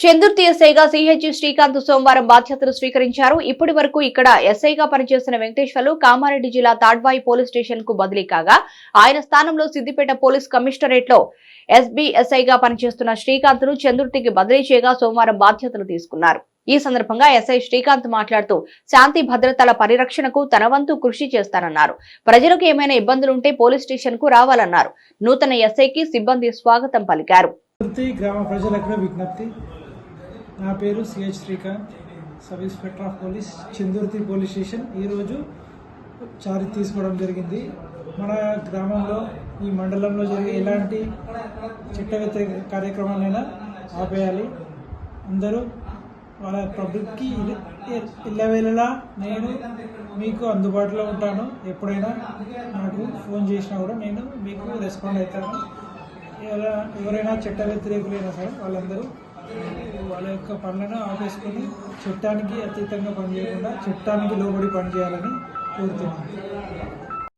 Chandurthi ఎస్ఐగా CH Srikanth సోమవారం బాధ్యతలు స్వీకరించారు. ఇప్పటి వరకు ఇక్కడ ఎస్ఐగా పనిచేస్తున్న వెంకటేశ్వర్లు కామారెడ్డి జిల్లా తాడ్వాయి పోలీస్ స్టేషన్కు బదిలీ కాగా ఆయన స్థానంలో సిద్దిపేట పోలీస్ కమిషనరేట్లో ఎస్బీఎస్ఐగా పనిచేస్తున్న శ్రీకాంత్ను చందుర్తికి బదిలీ చేయగా సోమవారం బాధ్యతలు తీసుకున్నారు. ఈ సందర్భంగా ఎస్ఐ శ్రీకాంత్ మాట్లాడుతూ శాంతి భద్రతల పరిరక్షణకు తన వంతు కృషి చేస్తానన్నారు. ప్రజలకు ఏమైనా ఇబ్బందులుంటే పోలీస్ స్టేషన్కు రావాలన్నారు. నూతన ఎస్ఐకి సిబ్బంది స్వాగతం పలికారు. గ్రామ ప్రజలకు విజ్ఞప్తి. నా పేరు C H Srikanth. Sub inspector of police Chandurthi police station ఈరోజు చార్జ్ తీసుకోవడం జరిగింది. మన గ్రామంలో ఈ మండలంలో జరిగే ఎలాంటి చట్ట కార్యక్రమాలైనా ఆపేయాలి. అందరూ వాళ్ళ పబ్లిక్కి ఇళ్ళవేళలా నేను మీకు అందుబాటులో ఉంటాను. ఎప్పుడైనా నాకు ఫోన్ చేసినా కూడా నేను మీకు రెస్పాండ్ అవుతాను. ఎవరైనా చట్ట వ్యతిరేకులైనా సరే వాళ్ళందరూ వాళ్ళ యొక్క పనులను ఆపేసుకొని చుట్టానికి అతీతంగా పనిచేయకుండా చుట్టానికి లోబడి పనిచేయాలని కోరుతున్నాను.